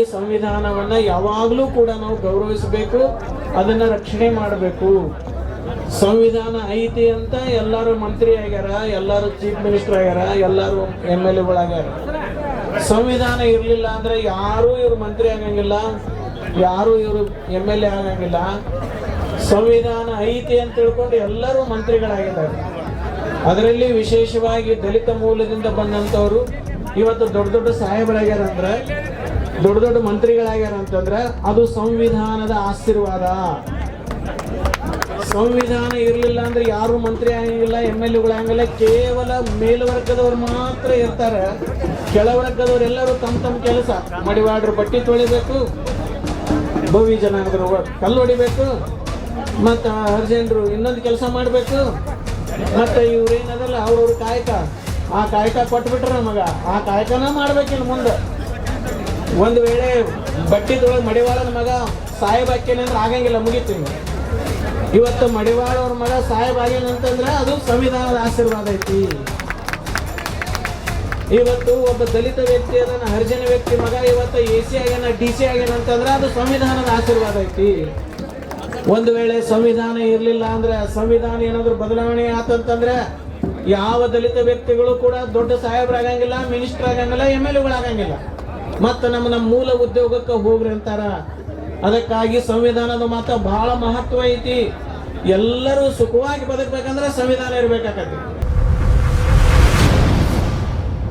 ಸಂವಿಧಾನವನ್ನ ಯಾವಾಗಲೂ ಕೂಡ ನಾವು ಗೌರವಿಸಬೇಕು, ಅದನ್ನ ರಕ್ಷಣೆ ಮಾಡಬೇಕು. ಸಂವಿಧಾನ ಐತಿ ಅಂತ ಎಲ್ಲರೂ ಮಂತ್ರಿ ಆಗ್ಯಾರ, ಎಲ್ಲರೂ ಚೀಫ್ ಮಿನಿಸ್ಟರ್ ಆಗ್ಯಾರ, ಎಲ್ಲರೂ ಎಂ ಎಲ್ ಎಗಳಾಗ್ಯಾರ ಸಂವಿಧಾನ ಇರಲಿಲ್ಲ ಅಂದ್ರೆ ಯಾರೂ ಇವ್ರು ಮಂತ್ರಿ ಆಗಂಗಿಲ್ಲ, ಯಾರು ಇವರು ಎಂ ಎಲ್ ಎ ಆಗಂಗಿಲ್ಲ. ಸಂವಿಧಾನ ಐತಿ ಅಂತ ತಿಳ್ಕೊಂಡು ಎಲ್ಲರೂ ಮಂತ್ರಿಗಳಾಗಿದ್ದಾರೆ. ಅದರಲ್ಲಿ ವಿಶೇಷವಾಗಿ ದಲಿತ ಮೂಲದಿಂದ ಬಂದಂಥವ್ರು ಇವತ್ತು ದೊಡ್ಡ ದೊಡ್ಡ ಸಾಹೇಬರಾಗ್ಯಾರ ಅಂದ್ರೆ ದೊಡ್ಡ ದೊಡ್ಡ ಮಂತ್ರಿಗಳಾಗ್ಯಾರ ಅಂತಂದ್ರೆ ಅದು ಸಂವಿಧಾನದ ಆಶೀರ್ವಾದ. ಸಂವಿಧಾನ ಇರಲಿಲ್ಲ ಅಂದ್ರೆ ಯಾರು ಮಂತ್ರಿ ಆಗಂಗಿಲ್ಲ ಎಂ ಎಲ್ ಎಗಳಾಗಿಲ್ಲ ಕೇವಲ ಮೇಲ್ವರ್ಗದವ್ರು ಮಾತ್ರ ಇರ್ತಾರೆ. ಕೆಳವರ್ಗದವ್ರು ಎಲ್ಲರೂ ತಮ್ಮ ತಮ್ಮ ಕೆಲಸ. ಮಡಿವಾಡ್ರು ಬಟ್ಟೆ ತೊಳಿಬೇಕು ಭವಿ ಜನಾಂಗರು ಕಲ್ಲು ಹೊಡಿಬೇಕು, ಮತ್ತು ಅರ್ಜೆಂಟ್ರು ಇನ್ನೊಂದು ಕೆಲಸ ಮಾಡಬೇಕು. ಮತ್ತು ಇವ್ರೇನದಲ್ಲ, ಅವ್ರವ್ರ ಕಾಯಕ. ಆ ಕಾಯಕ ಕೊಟ್ಬಿಟ್ರೆ ನಮಗ. ಆ ಕಾಯಕನ ಮಾಡ್ಬೇಕಿಲ್ಲ ಮುಂದೆ. ಒಂದು ವೇಳೆ ಬಟ್ಟಿದೊಳಗೆ ಮಡಿವಾಳನ ಮಗ ಸಾಹೇಬ್ ಹಾಕೇನೆ ಅಂದ್ರೆ ಆಗಂಗಿಲ್ಲ ಮುಗಿತೀನಿ ಇವತ್ತು ಮಡಿವಾಳ ಅವ್ರ ಮಗ ಸಾಹೇಬ್ ಆಗೇನಂತಂದ್ರೆ ಅದು ಸಂವಿಧಾನದ ಆಶೀರ್ವಾದ ಐತಿ. ಇವತ್ತು ಒಬ್ಬ ದಲಿತ ವ್ಯಕ್ತಿ ಅದನ್ನ ಹರಿಜನ ವ್ಯಕ್ತಿ ಮಗ ಇವತ್ತು ಎ ಸಿ ಆಗ್ಯಾನ, ಡಿ ಸಿ ಆಗ್ಯಾನ ಅಂತಂದ್ರೆ ಅದು ಸಂವಿಧಾನದ ಆಶೀರ್ವಾದ ಐತಿ. ಒಂದು ವೇಳೆ ಸಂವಿಧಾನ ಇರಲಿಲ್ಲ ಅಂದ್ರೆ ಸಂವಿಧಾನ ಏನಾದರೂ ಬದಲಾವಣೆ ಆತಂತಂದ್ರೆ ಯಾವ ದಲಿತ ವ್ಯಕ್ತಿಗಳು ಕೂಡ ದೊಡ್ಡ ಸಾಹೇಬರಾಗಂಗಿಲ್ಲ ಮಿನಿಸ್ಟರ್ ಆಗಂಗಿಲ್ಲ, ಎಂ ಎಲ್ ಎಗಳಾಗಂಗಿಲ್ಲ ಮತ್ತು ನಮ್ಮ ನಮ್ಮ ಮೂಲ ಉದ್ಯೋಗಕ್ಕೆ ಹೋಗ್ರಿ ಅಂತಾರ. ಅದಕ್ಕಾಗಿ ಸಂವಿಧಾನದ ಮಾತ್ರ ಬಹಳ ಮಹತ್ವ ಐತಿ. ಎಲ್ಲರೂ ಸುಖವಾಗಿ ಬದುಕಬೇಕಂದ್ರೆ ಸಂವಿಧಾನ ಇರ್ಬೇಕಾಗತ್ತೆ